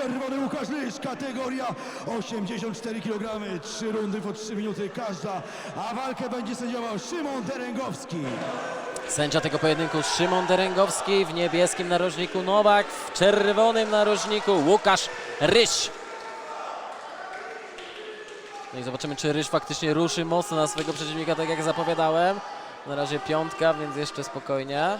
czerwony Łukasz Ryż, kategoria 84 kg, 3 rundy po 3 minuty każda, a walkę będzie sędziował Szymon Derengowski. Sędzia tego pojedynku Szymon Derengowski, w niebieskim narożniku Nowak, w czerwonym narożniku Łukasz Ryś. No i zobaczymy, czy Ryś faktycznie ruszy mocno na swojego przeciwnika, tak jak zapowiadałem. Na razie piątka, więc jeszcze spokojnie.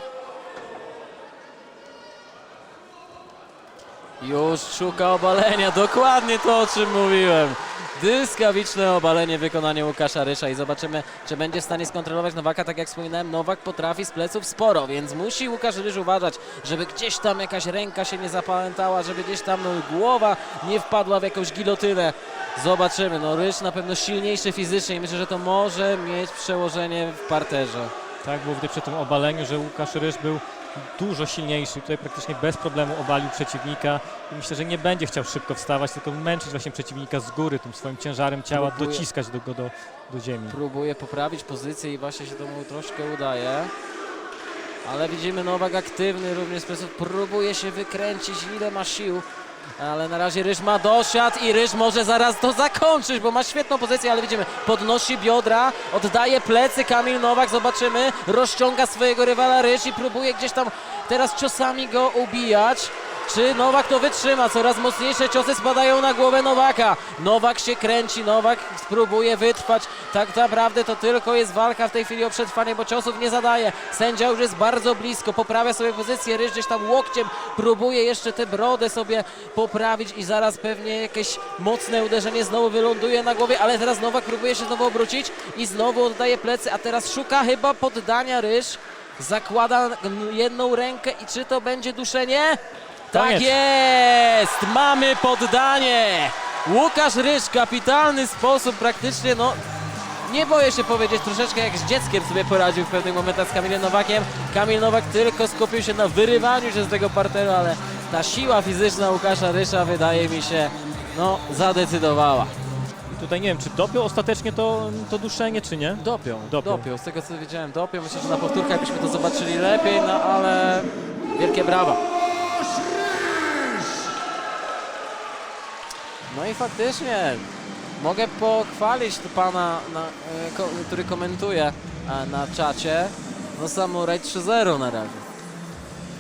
Już szuka obalenia, dokładnie to o czym mówiłem. Dyskawiczne obalenie w wykonaniu Łukasza Rysza i zobaczymy, czy będzie w stanie skontrolować Nowaka. Tak jak wspominałem, Nowak potrafi z pleców sporo, więc musi Łukasz Ryż uważać, żeby gdzieś tam jakaś ręka się nie zapamiętała, żeby gdzieś tam no, głowa nie wpadła w jakąś gilotynę. Zobaczymy, no Ryż na pewno silniejszy fizycznie i myślę, że to może mieć przełożenie w parterze. Tak było przy tym obaleniu, że Łukasz Ryż był dużo silniejszy. Tutaj praktycznie bez problemu obalił przeciwnika i myślę, że nie będzie chciał szybko wstawać, tylko męczyć właśnie przeciwnika z góry tym swoim ciężarem ciała, Próbuje. dociskać do, go do, do ziemi. próbuje poprawić pozycję i właśnie się to mu troszkę udaje. Ale widzimy Nowak aktywny również sposób próbuje się wykręcić ile ma sił. Ale na razie Ryż ma dosiad i Ryż może zaraz to zakończyć, bo ma świetną pozycję, ale widzimy, podnosi biodra, oddaje plecy Kamil Nowak, zobaczymy, rozciąga swojego rywala Ryż i próbuje gdzieś tam teraz ciosami go ubijać. Czy Nowak to wytrzyma? Coraz mocniejsze ciosy spadają na głowę Nowaka. Nowak się kręci, Nowak spróbuje wytrwać. Tak naprawdę to tylko jest walka w tej chwili o przetrwanie, bo ciosów nie zadaje. Sędzia już jest bardzo blisko, poprawia sobie pozycję, Ryż gdzieś tam łokciem próbuje jeszcze tę brodę sobie poprawić i zaraz pewnie jakieś mocne uderzenie znowu wyląduje na głowie, ale teraz Nowak próbuje się znowu obrócić i znowu oddaje plecy, a teraz szuka chyba poddania Ryż. Zakłada jedną rękę i czy to będzie duszenie? Tak Koniec. jest! Mamy poddanie! Łukasz Ryż, kapitalny sposób praktycznie, no nie boję się powiedzieć, troszeczkę jak z dzieckiem sobie poradził w pewnych momentach z Kamilem Nowakiem. Kamil Nowak tylko skupił się na wyrywaniu się z tego parteru, ale ta siła fizyczna Łukasza Rysza wydaje mi się, no, zadecydowała. I tutaj nie wiem, czy dopiął ostatecznie to, to duszenie, czy nie? Dopiął. dopiął, z tego co wiedziałem, dopiął. Myślę, że na powtórkach byśmy to zobaczyli lepiej, no ale wielkie brawa. No i faktycznie mogę pochwalić tu pana, na, e, ko, który komentuje e, na czacie. No Samurai 3-0 na razie.